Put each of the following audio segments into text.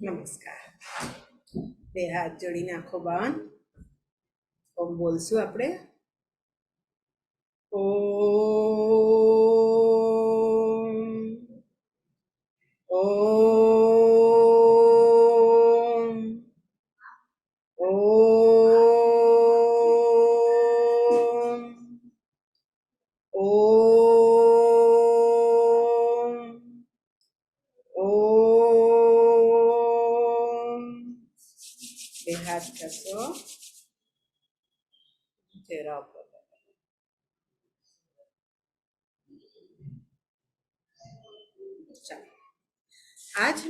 નમસ્કાર. બે હાથ જોડીને આંખો બંધ ઓમ બોલશું આપણે. ઓમ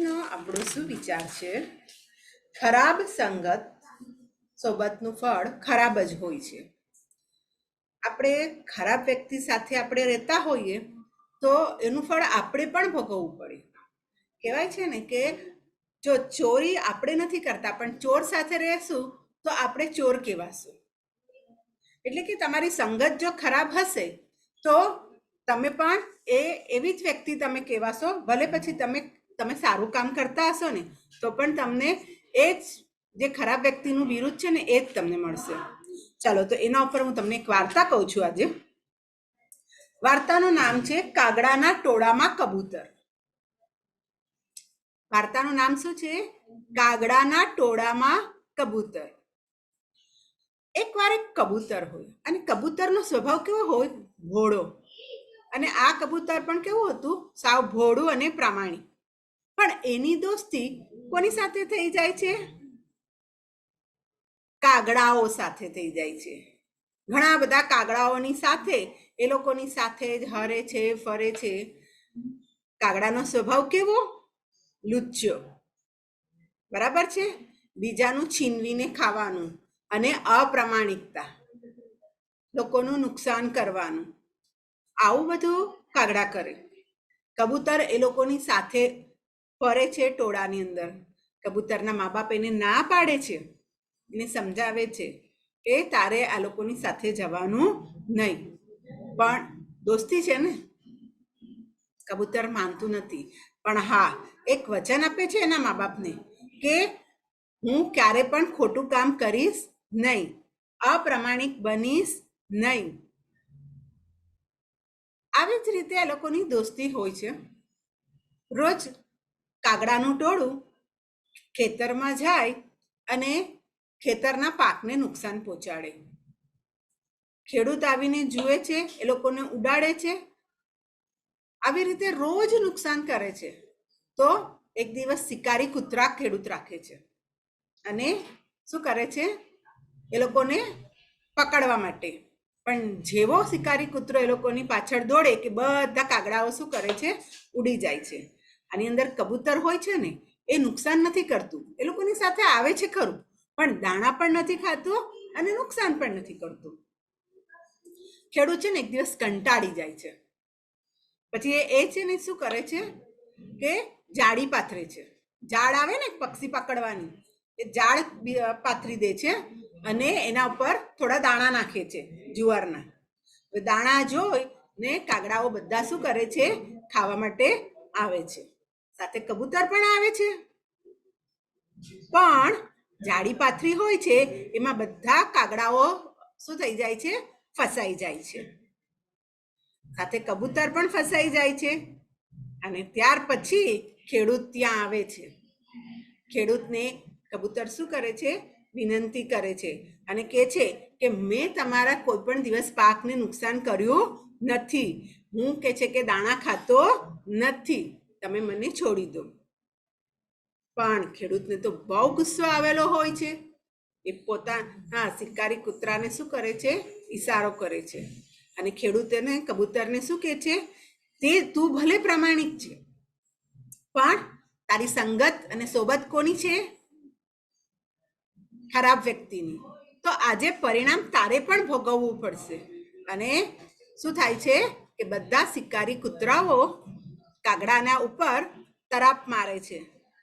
આજનો આપણો શું વિચાર છે? ખરાબ સંગત સોબતનું ફળ ખરાબ જ હોય છે. આપણે ખરાબ વ્યક્તિ સાથે આપણે રહેતા હોઈએ તો એનું ફળ આપણે પણ ભોગવવું પડે. કહેવાય છે ને કે જો ચોરી આપણે નથી કરતા પણ ચોર સાથે રહેશું તો આપણે ચોર કહેવાશું. એટલે કે તમારી સંગત જો ખરાબ હશે તો તમે પણ એ એવી જ વ્યક્તિ તમે કહેવાશો, ભલે પછી તમે તમે સારું કામ કરતા હશો ને, તો પણ તમને એ જ જે ખરાબ વ્યક્તિનું વિરુદ્ધ છે ને એ જ તમને મળશે. ચાલો, તો એના ઉપર હું તમને એક વાર્તા કહું છું આજે. વાર્તાનું નામ છે કાગડાના ટોળામાં કબૂતર. વાર્તાનું નામ શું છે? કાગડાના ટોળામાં કબૂતર. એકવાર એક કબૂતર હોય, અને કબૂતરનો સ્વભાવ કેવો હોય? ભોળો. અને આ કબૂતર પણ કેવું હતું? સાવ ભોળું અને પ્રામાણિક. પણ એની દોસ્તી કોની સાથે થઈ જાય છે? કાગડાઓ સાથે થઈ જાય છે. ઘણા બધા કાગડાઓની સાથે એ લોકોની સાથે જ હરે છે, ફરે છે. કાગડાનો સ્વભાવ કેવો? લુચ્ચો. બરાબર છે? બીજાનું છીનવીને ખાવાનું અને અપ્રમાણિકતા. લોકોનું નુકસાન કરવાનું. આવું બધું કાગડા કરે. કબૂતર એ લોકોની સાથે ફરે છે ટોળાની અંદર. કબૂતરના મા બાપ એને ના પાડે છે. એને સમજાવે છે કે તારે આ લોકોની સાથે જવાનું નહીં. પણ દોસ્તી છે ને? કબૂતર માનતું નથી. પણ હા, એક વચન આપે છે એના મા બાપને કે હું ક્યારે પણ ખોટું કામ કરીશ નહીં. અપ્રામાણિક બનીશ નહીં. આવી જ રીતે આ લોકોની દોસ્તી હોય છે. રોજ કાગડાનું ટોળું ખેતરમાં જાય અને ખેતરના પાકને નુકસાન પહોંચાડે. ખેડૂત આવીને જુએ છે, એ લોકોને ઉડાડે છે. આવી રીતે રોજ નુકસાન કરે છે. તો એક દિવસ શિકારી કૂતરા ખેડૂત રાખે છે અને શું કરે છે? એ લોકોને પકડવા માટે. પણ જેવો શિકારી કૂતરો એ લોકોની પાછળ દોડે કે બધા કાગડાઓ શું કરે છે? ઉડી જાય છે. આની અંદર કબૂતર હોય છે ને, એ નુકસાન નથી કરતું. એ લોકોની સાથે આવે છે ખરું, પણ દાણા પણ નથી ખાતું અને નુકસાન પણ નથી કરતું. ખેડૂત છે ને એક દિવસ કંટાળી જાય છે. પછી એ- છે ને શું કરે છે કે જાળી પાથરે છે. ઝાડ આવે ને પક્ષી પકડવાની, એ ઝાડ પાથરી દે છે અને એના ઉપર થોડા દાણા નાખે છે જુવારના. દાણા જોઈ ને કાગડાઓ બધા શું કરે છે, ખાવા માટે આવે છે. સાથે કબૂતર પણ આવે છે. પણ જાડી પાથરી હોય છે, એમાં બધા કાગડાઓ શું થઈ જાય છે? ફસાઈ જાય છે. સાથે કબૂતર પણ ફસાઈ જાય છે. અને ત્યાર પછી ખેડૂત ત્યાં આવે છે. ખેડૂતને કબૂતર શું કરે છે? વિનંતી કરે છે. અને કહે છે કે, મેં તમારા કોઈ પણ દિવસ પાકને નુકસાન કર્યું નથી. હું કે છે કે, દાણા ખાતો નથી. તમે મને છોડી દો. પણ ખેડૂતને તો બહુ ગુસ્સો આવેલો હોય છે એ પોતા, હા, શિકારી કૂતરાને શું કરે છે? ઈશારો કરે છે. અને ખેડૂતને કબૂતરને શું કહે છે? તે તું ભલે પ્રામાણિક છે, પણ તારી સંગત અને સોબત કોની છે? ખરાબ વ્યક્તિની. તો આજે પરિણામ તારે પણ ભોગવવું પડશે. અને શું થાય છે? કે બધા શિકારી કૂતરાઓ કાગડાના ઉપર તરાપ મારે છે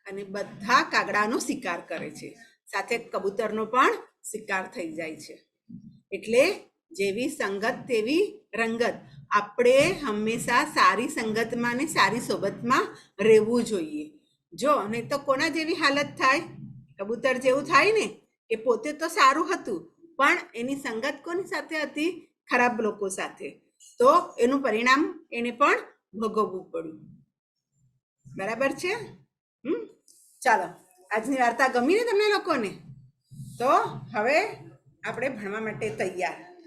અને બધા કાગડાનો શિકાર કરે છે. સાથે કબૂતરનો પણ શિકાર થઈ જાય છે. એટલે જેવી સંગત તેવી રંગત. આપણે હંમેશા સારી સંગતમાં ને સારી સોબતમાં રહેવું જોઈએ. જો નહીં તો કોના જેવી હાલત થાય? કબૂતર જેવું થાય ને એ પોતે તો સારું હતું, પણ એની સંગત કોની સાથે હતી? ખરાબ લોકો સાથે. તો એનું પરિણામ એને પણ ભોગવવું પડ્યું. બરાબર છે? હમ? ચાલો, આજની વાર્તા ગમી ને તમને લોકોને? તો હવે આપણે ભણવા માટે તૈયાર.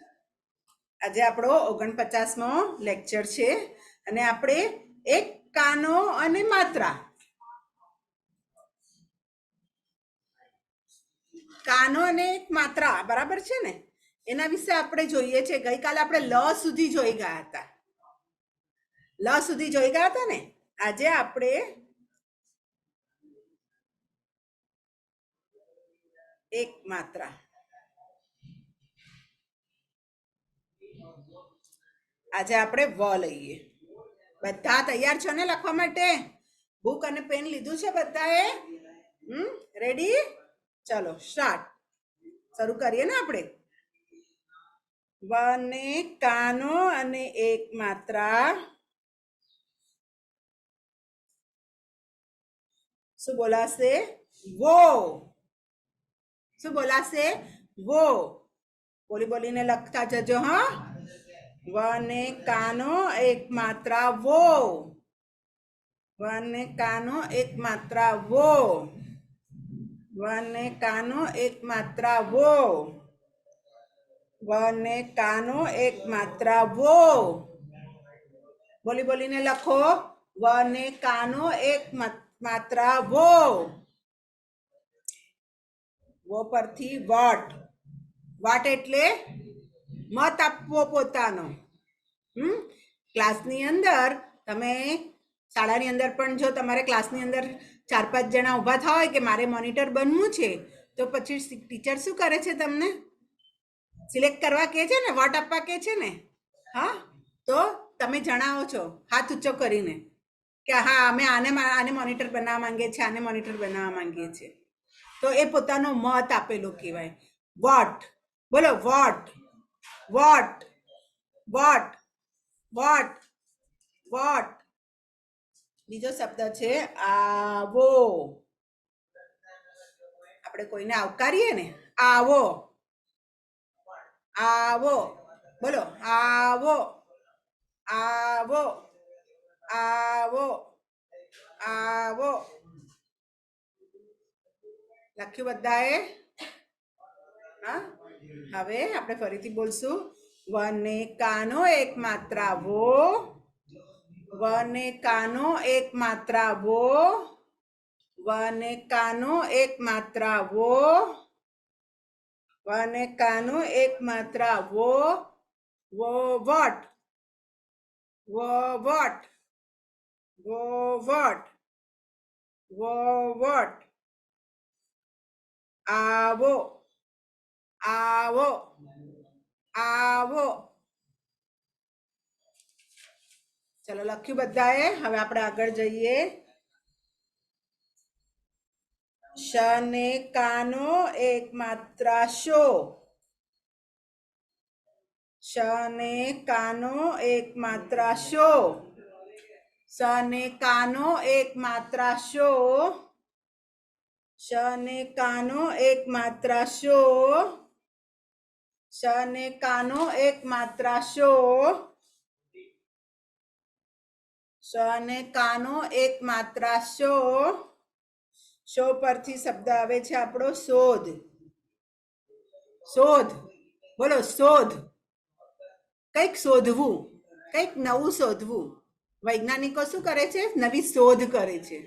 આજે આપણો ઓગણપચાસમો લેક્ચર છે અને આપણે એક કાનો અને માત્રા. કાનો અને એક માત્રા, બરાબર છે ને? એના વિશે આપણે જોઈએ છે. ગઈકાલે આપણે લ સુધી જોઈ ગયા હતા. લ સુધી જોઈ ગયા હતા ને? આજે આપણે એક માત્રા. આજે આપણે વ લઈએ. બધા તૈયાર છો ને લખવા માટે? બુક અને પેન લીધું છે બધાએ? Hmm, ready? ચલો, સ્ટાર્ટ. શરૂ કરીએ ને આપણે? વને કાનો અને એક માત્રા. શું બોલાશે વો શું બોલાશે વો બોલી બોલીને લખતા જજો, હા. વને કાનો એક માત્ર વો વને કાનો એક માત્ર વો વને કાનો એક માત્ર વો વને કાનો એક માત્ર વો બોલી બોલીને લખો. વને કાનો એક મા- માત્રા વો. વો પરથી વોટ. વોટ એટલે મત આપવો પોતાનો. હમ? ક્લાસની અંદર તમે શાળાની અંદર પણ જો તમારે ક્લાસની અંદર ચાર પાંચ જણા ઊભા થવા હોય કે મારે મોનિટર બનવું છે, તો પછી ટીચર શું કરે છે તમને? સિલેક્ટ કરવા કહે છે ને? વોટ આપવા કહે છે ને? હા? તો તમે જણાવો છો. હાથ ઊંચો કરીને. કે હા અમે આને આને મોનિટર બનાવવા માંગીએ છીએ આને મોનિટર બનાવવા માંગીએ છીએ. તો એ પોતાનો મત આપેલો કહેવાય. વોટ બોલો what what what what what બીજો શબ્દ છે આવો. આપણે કોઈને આવકારીએ ને? આવો. આવો. બોલો આવો. આવો. આવો આવો લખ્યું બધાએ. હા? હવે આપણે ફરીથી બોલશું. વને કાનો એક માત્રા વો વને કાનો એક માત્રા વો વને કાનો એક માત્રા વો વને કાનો એક માત્રા વો વો વટ વો વટ વો વટ વો વટ આવો આવો આવો ચલો લખ્યું બધાએ હવે આપણે આગળ જઈએ શને કાનો એક માત્રા શો શને કાનો એક માત્રા શો શને કાનો એક માત્રા શો ને કાનો એક માત્રા શો ને કાનો એક માત્રા શો શને કાનો એક માત્રા શો શો પરથી શબ્દ આવે છે આપણો શોધ. શોધ. બોલો, શોધ. કંઈક શોધવું, કંઈક નવું શોધવું. વૈજ્ઞાનિકો શું કરે છે? નવી શોધ કરે છે.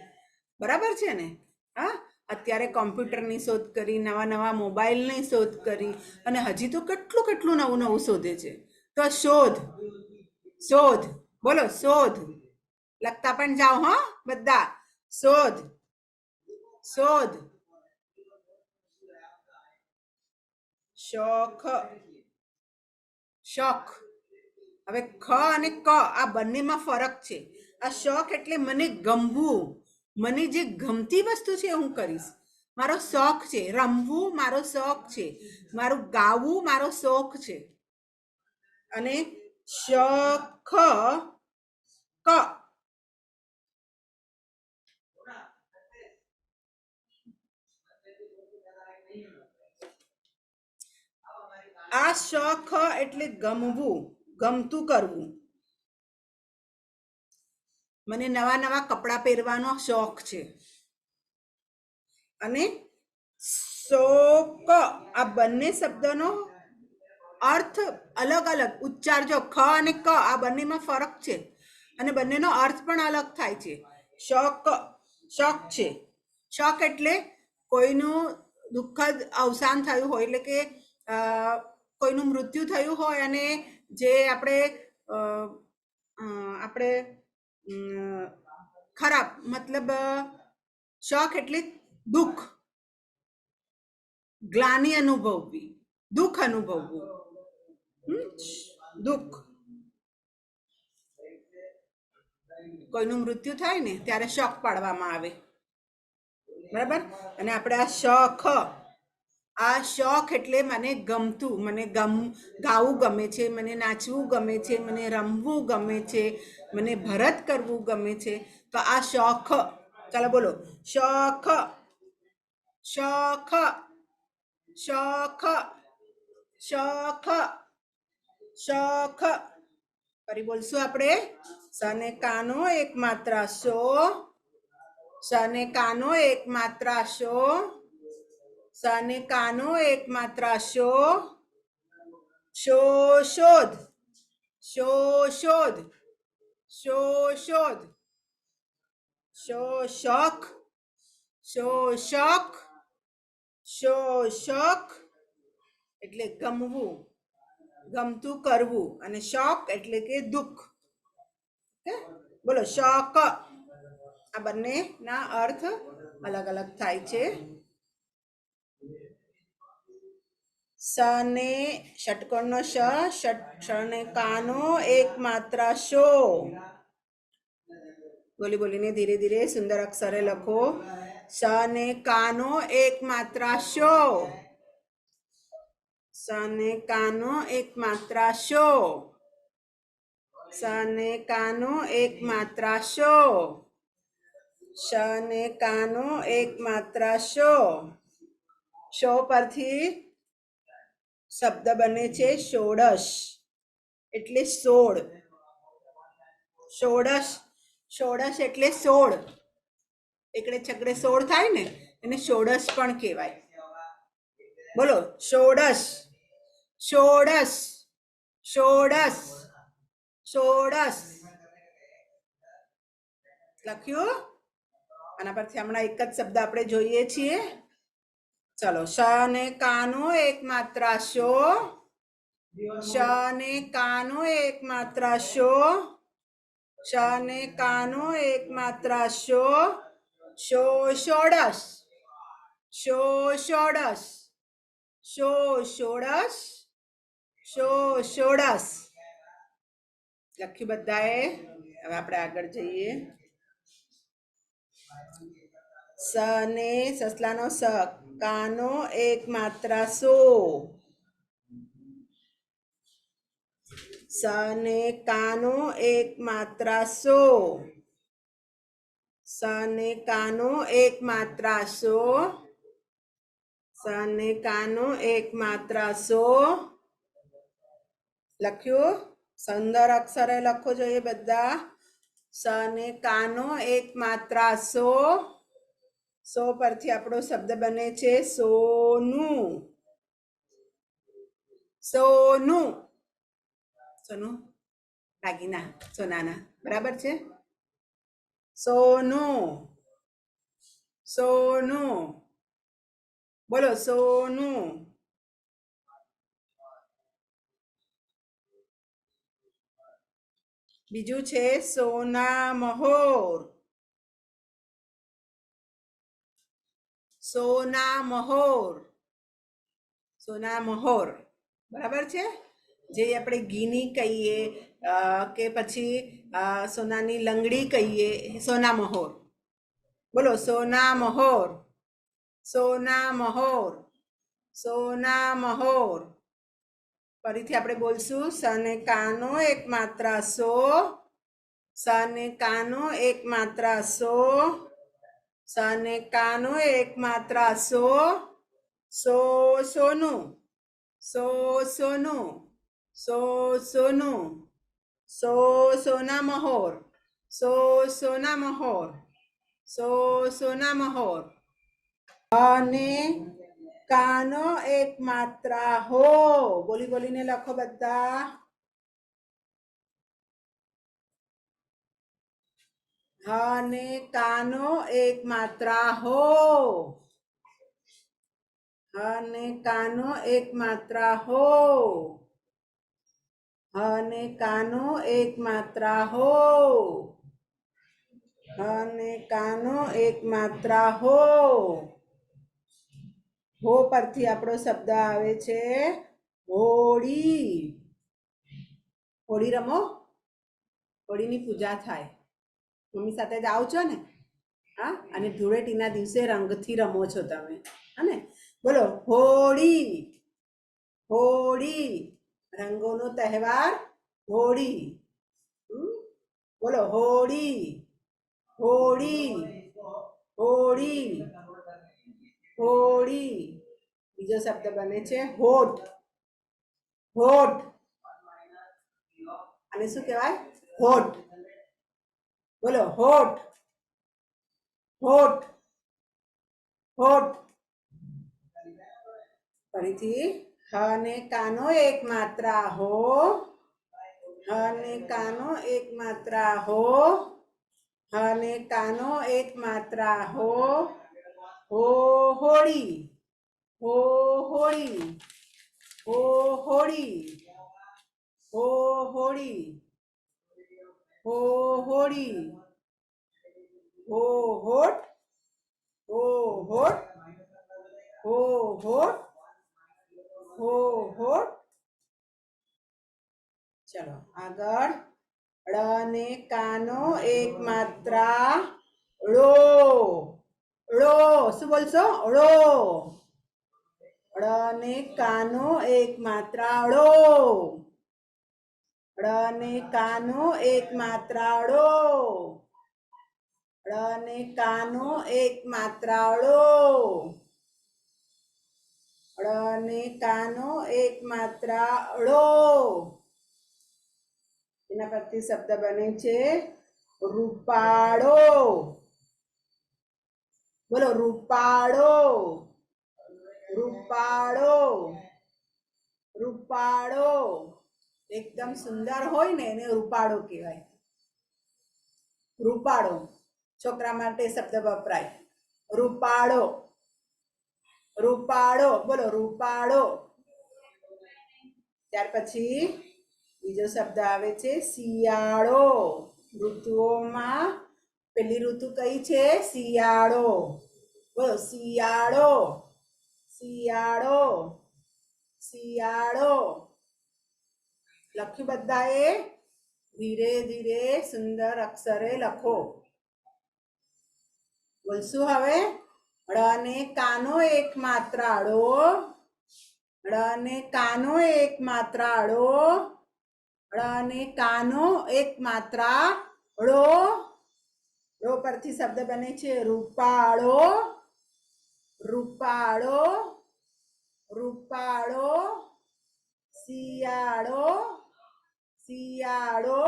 બરાબર છે ને? હા? અત્યારે કોમ્પ્યુટરની શોધ કરી, નવા નવા મોબાઈલની શોધ કરી અને હજી તો કેટલું કેટલું નવું નવું શોધે છે. તો શોધ શોધ, બોલો શોધ. લખતા પણ જાઓ હા બધા. શોધ શોધ. શોખ શોખ. હવે ખ અને ક, આ બંનેમાં ફરક છે. આ શોખ એટલે મને ગમવું. મને જે ગમતી વસ્તુ છે હું કરીશ. મારો શોખ છે, રમવું મારો શોખ છે. મારું ગાવું મારો શોખ છે. અને શ ખ ક. આ શખ એટલે ગમવું. ગમતું કરવું. મને નવા નવા કપડાં પહેરવાનો શોખ છે. અને શોક, આ બંને શબ્દનો અર્થ અલગ અલગ. ઉચ્ચાર જો ખ અને ક, આ બંનેમાં ફરક છે. અને બંનેનો અર્થ પણ અલગ થાય છે. શોક શોક છે. શોક એટલે કોઈનું દુઃખદ અવસાન થયું હોય એટલે કે કોઈનું મૃત્યુ થયું હોય અને જે આપણે આપણે ખરાબ મતલબ શોખ એટલે દુઃખ. ગ્લાની અનુભવવી, દુઃખ અનુભવવું. દુઃખ. કોઈનું મૃત્યુ થાય ને, ત્યારે શોખ પાડવામાં આવે. બરાબર? અને આપણે આ શોખ આ શોખ એટલે મને ગમતું, મને ગમ, ગાવું ગમે છે, મને નાચવું ગમે છે, મને રમવું ગમે છે, મને ભરત કરવું ગમે છે. તો આ શોખ, ચાલો બોલો. શોખ શોખ શોખ શોખ શોખ. ફરી બોલશું આપણે? સને કાનો એક માત્ર શો, સને કાનો એક માત્ર શો. સને કાનો એક માત્ર શો શોધ. શો શોધ. શો શોધ. શો શોખ. શો શોખ. શો શોખ. એટલે ગમવું. ગમતું કરવું. અને શોક એટલે કે દુઃખ. હે? બોલો, શોક. આ બંનેના અર્થ અલગ અલગ થાય છે. સને ષટકોણનો શ ષટ ને કાનો એક માત્ર શો બોલી બોલીને ધીરે ધીરે સુંદર અક્ષરે લખો સ ને કાનો એક માત્ર શો સ ને કાનો એક માત્ર શો સ ને કાનો એક માત્ર શો શ ને કાનો એક માત્ર શો શો પરથી શબ્દ બને છે ષોડશ. એટલે સોળ. ષોડશ ષોડશ એટલે સોળ. એકડે છકડે સોળ થાય ને, એને ષોડશ પણ કહેવાય. બોલો, ષોડશ ષોડશ ષોડશ ષોડશ. લખ્યું? આના પરથી હમણાં એક જ શબ્દ આપણે જોઈએ છીએ. ચલો, શ ને કાનો એક માત્ર શો? શ ને કાનો એક માત્ર શો? શ ને કાનો એક માત્ર શો? શો ષોડશ? શો ષોડશ? શો ષોડશ? શો ષોડશ? લખ્યું બધાએ? હવે આપણે આગળ જઈએ. સ ને સસલાનો સ કાનો એક માત્ર સો સ ને કાનો એક માત્ર સો સ ને કાનો એક માત્ર સો સ ને કાનો એક માત્ર સો લખ્યું? સુંદર અક્ષરે લખો જોઈએ બધા. સ ને કાનો એક માત્ર સો. સો પરથી આપણો શબ્દ બને છે સોનું. સોનું. સોનું? દાગીના. સોનાના. બરાબર છે? સોનું. સોનું. બોલો, સોનું. બીજું છે સોના મહોર સોના મહોર. સોના મહોર. બરાબર છે? જે આપણે ગીની કહીએ કે પછી સોનાની લંગડી કહીએ, સોના મહોર. બોલો, સોના મહોર. સોના મહોર. સોના મહોર. ફરીથી આપણે બોલશું, સને કાનો એક માત્ર સો, સને કાનો એક માત્ર સો સને કાનો એક માત્ર સો સો સોનું સો સોનું સો સોનું, સો સોના મહોર, સો સોના મહોર, સો સોના મહોર. અને કાનો એક માત્રા હો. બોલી બોલીને લખો બધા. અને કાનો એક માત્રા હો. અને કાનો એક માત્રા હો. અને કાનો એક માત્રા હો. અને કાનો એક માત્રા હો. હો પરથી આપણો શબ્દ આવે છે હોળી. હોળી રમો. હોળીની પૂજા થાય. મમ્મી સાથે જ આવો ને. હા, અને ધૂળેટીના દિવસે રંગથી રમો છો તમે. હા બોલો, હોળી હોળી. રંગોનો તહેવાર, હોળી? બોલો, હોળી હોળી હોળી હોળી. બીજો શબ્દ બને છે હોઠ. હોઠ. અને શું કહેવાય? હોઠ. બોલો હોઠ હોઠ હોઠ ફરીથી હ ને કાનો એક માત્રા હો. હ ને કાનો એક માત્રા હો. હ ને કાનો એક માત્રા હો. હો હોળી. હો હોળી. હો હોળી. હો હોળી. હો હોળી, હો હોટ હો હોટ હો હોટ હો હોટ. ચલો, આગળ. ળ ને કાનો એક માત્રા ળો. ળો, શું બોલશો? ળો. ળ ને કાનો એક માત્રા ળો. ળ કાનો એક માત્રાળો કાનો એક માત્રાળો કાનો એક માત્રાળો એના પરથી શબ્દ બને છે રૂપાળો. બોલો, રૂપાળો. રૂપાળો. રૂપાળો. એકદમ સુંદર હોય ને એને રૂપાળો કહેવાય. રૂપાળો. છોકરા માટે શબ્દ વપરાય. રૂપાળો. રૂપાળો. બોલો, રૂપાળો. ત્યાર પછી બીજો શબ્દ આવે છે શિયાળો. ઋતુઓમાં પેલી ઋતુ કઈ છે? શિયાળો. બોલો, શિયાળો. શિયાળો. શિયાળો. લખ્યું બધાએ ધીરે ધીરે સુંદર અક્ષરે લખો. બોલશું હવે? ળ ને કાનો એક માત્ર આડો. ળ ને કાનો એક માત્ર આડો. ળ ને કાનો એક માત્ર ળો ળો પરથી શબ્દ બને છે રૂપાળો. રૂપાળો. રૂપાળો. શિયાળો. શિયાળો.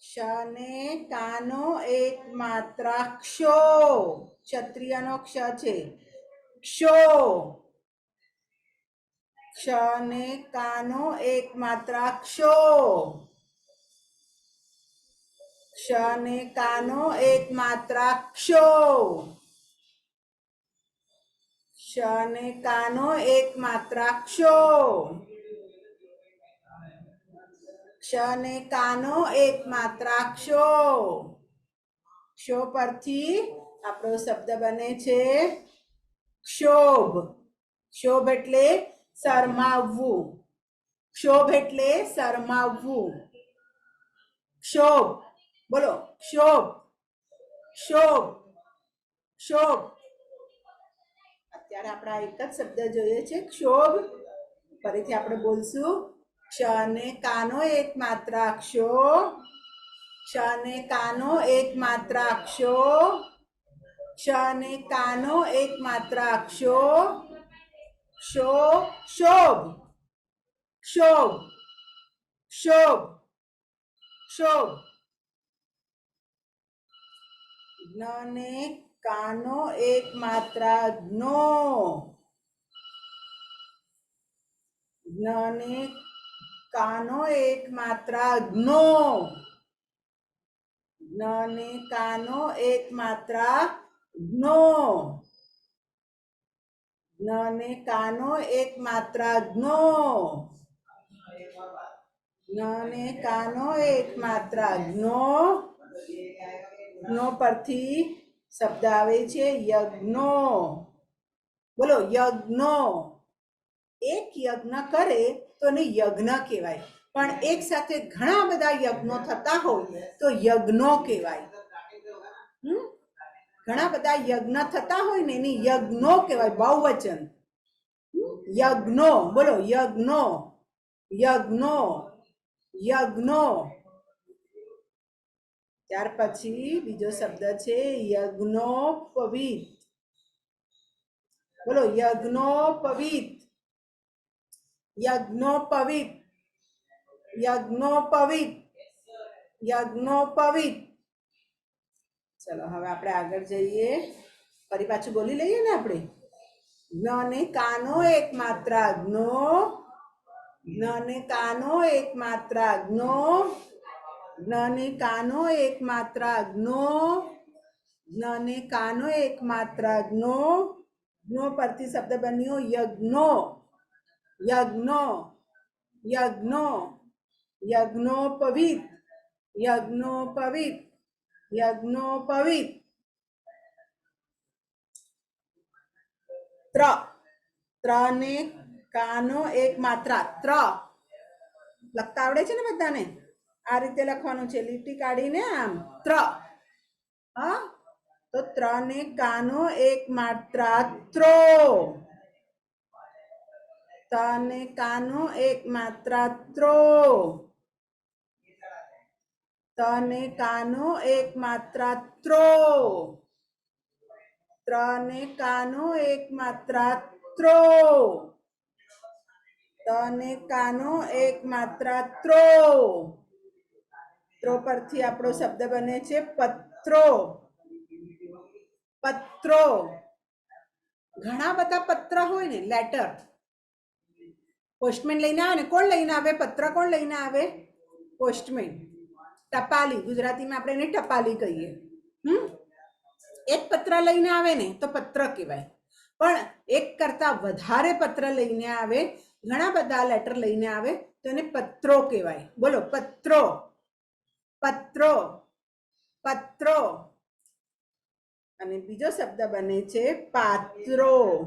શને કાનો એક માત્ર ક્ષો ક્ષત્રિયનો ક્ષ છે. ક્ષો. ક્ષને કાનો એક માત્ર ક્ષો ક્ષને કાનો એક માત્ર ક્ષો ક્ષ ને કાનો એક માત્રાક્ષો ક્ષ ને કાનો એક માત્રાક્ષો ક્ષો પરથી આપણો શબ્દ બને છે ક્ષોભ. ક્ષોભ એટલે શરમાવવું. ક્ષોભ એટલે શરમાવવું. ક્ષોભ. બોલો, ક્ષોભ. ક્ષોભ. ક્ષોભ. અત્યારે આપણે એક જ શબ્દ જોઈએ છે, ક્ષોભ. ફરીથી આપણે બોલશું. ક્ષ ને કાનો એક માત્ર અક્ષો ક્ષ ને કાનો એક માત્ર અક્ષો ક્ષ અને કાનો એક માત્ર ક્ષો ક્ષો ક્ષોભ. ક્ષોભ. ક્ષોભ. જ્ઞ ને કાનો એક માત્રા જ્ઞો. જ્ઞને કાનો એક માત્રા જ્ઞો. જ્ઞને કાનો એક માત્રા જ્ઞો. જ્ઞને કાનો એક માત્રા જ્ઞો. જ્ઞને કાનો એક માત્રા જ્ઞો. જ્ઞો પરથી શબ્દ આવે છે યજ્ઞો. બોલો, યજ્ઞો. એક યજ્ઞ કરે તો એને યજ્ઞ કહેવાય. પણ એક સાથે ઘણા બધા યજ્ઞો થતા હોય તો યજ્ઞો કહેવાય? ઘણા બધા યજ્ઞ થતા હોય ને એની યજ્ઞો કહેવાય, બહુવચન. યજ્ઞો. બોલો, યજ્ઞો. યજ્ઞો. યજ્ઞો. ત્યાર પછી બીજો શબ્દ છે યજ્ઞોપવિત. બોલો, યજ્ઞોપવિત. યજ્ઞોપવિત. યજ્ઞોપવિત. યજ્ઞોપવિત. ચલો, હવે આપણે આગળ જઈએ. ફરી પાછું બોલી લઈએ ને આપણે? જ્ઞ ને કાનો એક માત્રા જ્ઞો જ્ઞ ને કાનો એક માત્ર જ્ઞો જ્ઞ ને કાનો એક માત્રા જ્ઞો જ્ઞ ને કાનો એક માત્રા જ્ઞો જ્ઞો પરથી શબ્દ બન્યો યજ્ઞો યજ્ઞો યજ્ઞો યજ્ઞોપવિત યજ્ઞોપવિત યજ્ઞોપવિત ત્ર ત્ર ને કાનો એક માત્રા ત્ર લખતા આવડે છે ને બધાને આ રીતે લખવાનું છે. લીટી કાઢીને આમ ત્ર. હા? તો ત્રને કાનો એક માત્રા ત્રો. તને કાનો એક માત્રા ત્રો. તને કાનો એક માત્રા ત્રો. ત્રને કાનો એક માત્રા ત્રો. તને કાનો એક માત્રા ત્રો. ત્રો પરથી આપણો શબ્દ બને છે પત્રો. પત્રો. ઘણા બધા પત્ર હોય ને, લેટર. પોસ્ટમેન લઈને આવે ને, કોણ લઈને આવે? પત્ર કોણ લઈને આવે? પોસ્ટમેન. ટપાલી. ગુજરાતીમાં આપણે એને ટપાલી કહીએ. હમ? એક પત્ર લઈને આવે ને, તો પત્ર કહેવાય. પણ એક કરતાં વધારે પત્ર લઈને આવે, ઘણા બધા લેટર લઈને આવે, તો એને પત્રો કહેવાય. બોલો, પત્રો. પત્રો. પત્રો. અને બીજો શબ્દ બને છે પાત્રો.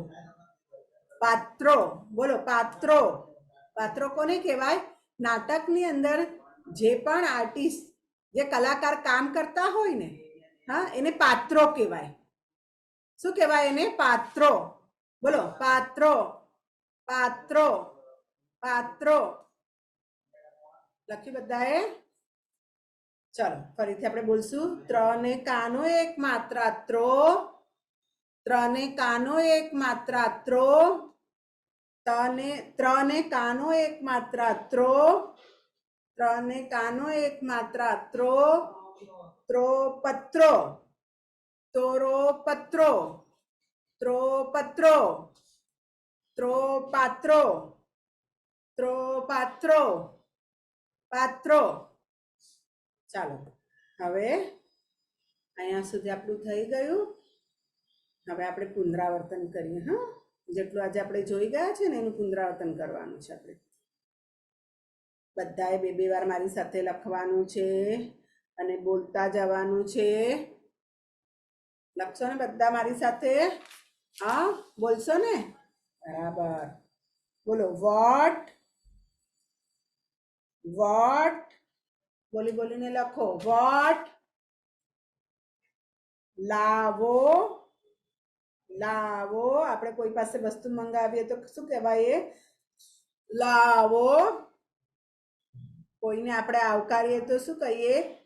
પાત્રો. બોલો, પાત્રો. પાત્રો કોને કહેવાય? નાટકની અંદર જે પણ આર્ટિસ્ટ જે કલાકાર કામ કરતા હોય ને, હા, એને પાત્રો કહેવાય. શું કહેવાય એને? પાત્રો. બોલો, પાત્રો. પાત્રો. પાત્રો. લખ્યું બધાએ ચલો, ફરીથી આપણે બોલશું. ત્રણે કાનો એક માત્ર આત્રો. ત્રણે કાનો એક માત્ર આત્રો. તને, ત્રણે કાનો એક માત્ર આત્રો. ત્રણે કાનો એક માત્ર આત્રો. ત્રો પત્રો તોરો પત્રો ત્રો પત્રો ત્રો પાત્રો ત્રો પાત્રો પાત્રો. ચાલો, હવે અહીંયા સુધી આપણું થઈ ગયું. હવે આપણે પુનરાવર્તન કરીએ, હા? જેટલું આજે આપણે જોઈ ગયા છે ને, એનું પુનરાવર્તન કરવાનું છે આપણે. બધાએ બે બે વાર મારી સાથે લખવાનું છે અને બોલતા જવાનું છે. લખશો ને બધા મારી સાથે? હા, બોલશો ને? બરાબર. બોલો, વોટ? વોટ? બોલી બોલીને લખો. વોટ? લાવો. લાવો. આપણે કોઈ પાસે વસ્તુ મંગાવીએ તો શું કહેવાય લાવો. કોઈને આપણે આવકારીએ તો શું કહીએ?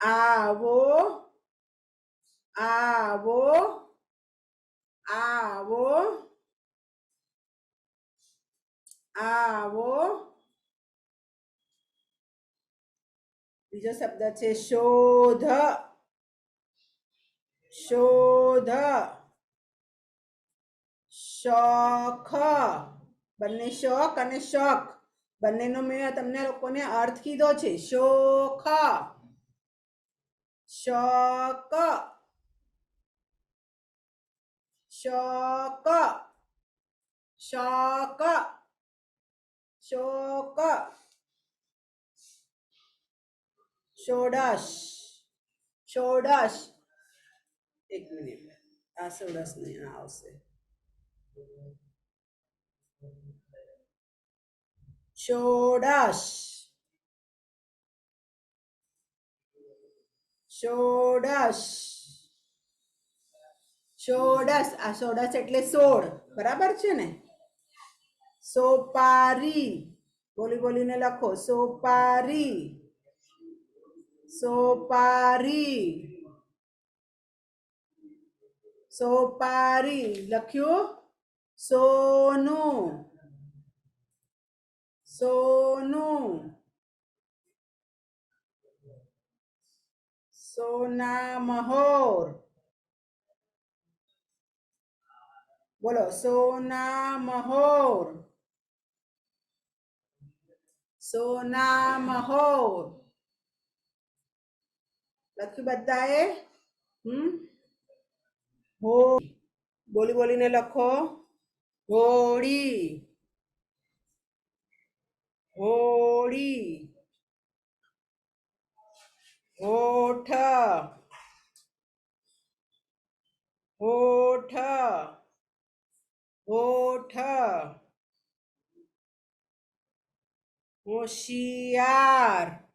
આવો. આવો. આવો. આવો. બીજો શબ્દ છે શોધ. શોધ. શોખ. બંને શોખ અને શોખ. બંનેનો મેં તમને લોકોને અર્થ કીધો છે. શોખ. શોક. શોક. શોક. શોક. ષોડશ ષોડશ એક મિનિટ. આ ષોડશ નહીં આવશે. ષોડશ ષોડશ ષોડશ આ ષોડશ એટલે સોળ. બરાબર છે ને? સોપારી. બોલી બોલીને લખો. સોપારી. સોપારી. સોપારી. લખ્યું? સોનું. સોનું. સોના મહોર બોલો સોના મહોર સોના મહોર લખ્યું બધાએ? હમ? હો. બોલી બોલીને લખો. હોળી. હોળી. હોઠ. હોઠ. હોઠ. હોશિયાર.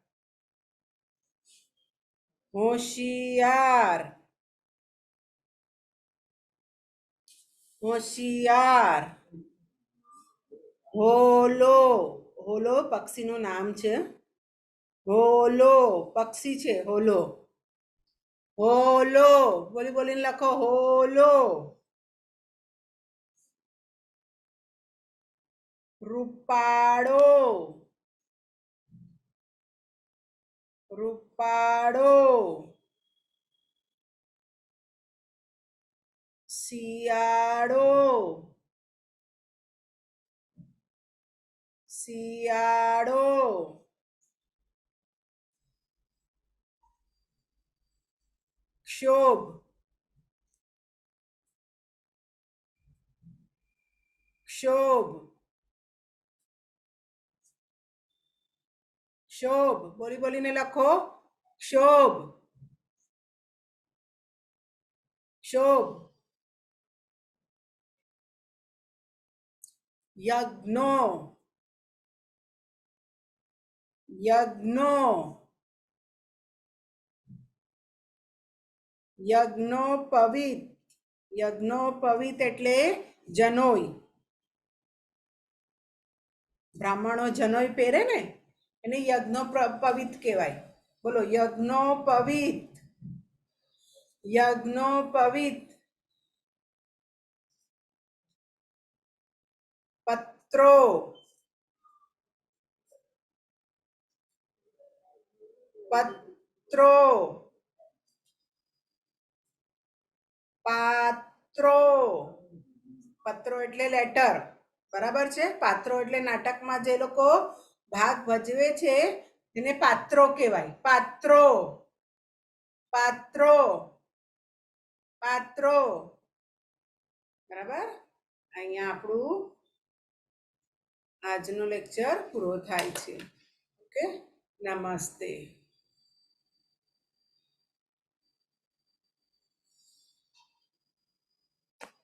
હોશિયાર હોશિયાર હોલો હોલો પક્ષીનું નામ છે. હોલો પક્ષી છે હોલો હોલો બોલી, બોલીને લખો હોલો રૂપાળો. રૂપાળો શિયાળો. શિયાળો. ક્ષોભ. ક્ષોભ. ક્ષોભ. બોલી બોલીને લખો. ક્ષોભ. ક્ષોભ. યજ્ઞો. યજ્ઞો. યજ્ઞોપવિત યજ્ઞોપવિત એટલે જનોઈ. બ્રાહ્મણો જનોઈ પહેરે ને? એને યજ્ઞ પવિત કહેવાય. બોલો યજ્ઞોપવિત યજ્ઞોપવિત પત્રો. પત્રો. પાત્રો. પત્રો એટલે લેટર. બરાબર છે? પાત્રો એટલે નાટકમાં જે લોકો ભાગ ભજવે છે એને પાત્રો કહેવાય. પાત્રો. પાત્રો. પાત્રો. બરાબર? અહીંયા આપણું આજનો લેક્ચર પૂરો થાય છે. ઓકે? નમસ્તે.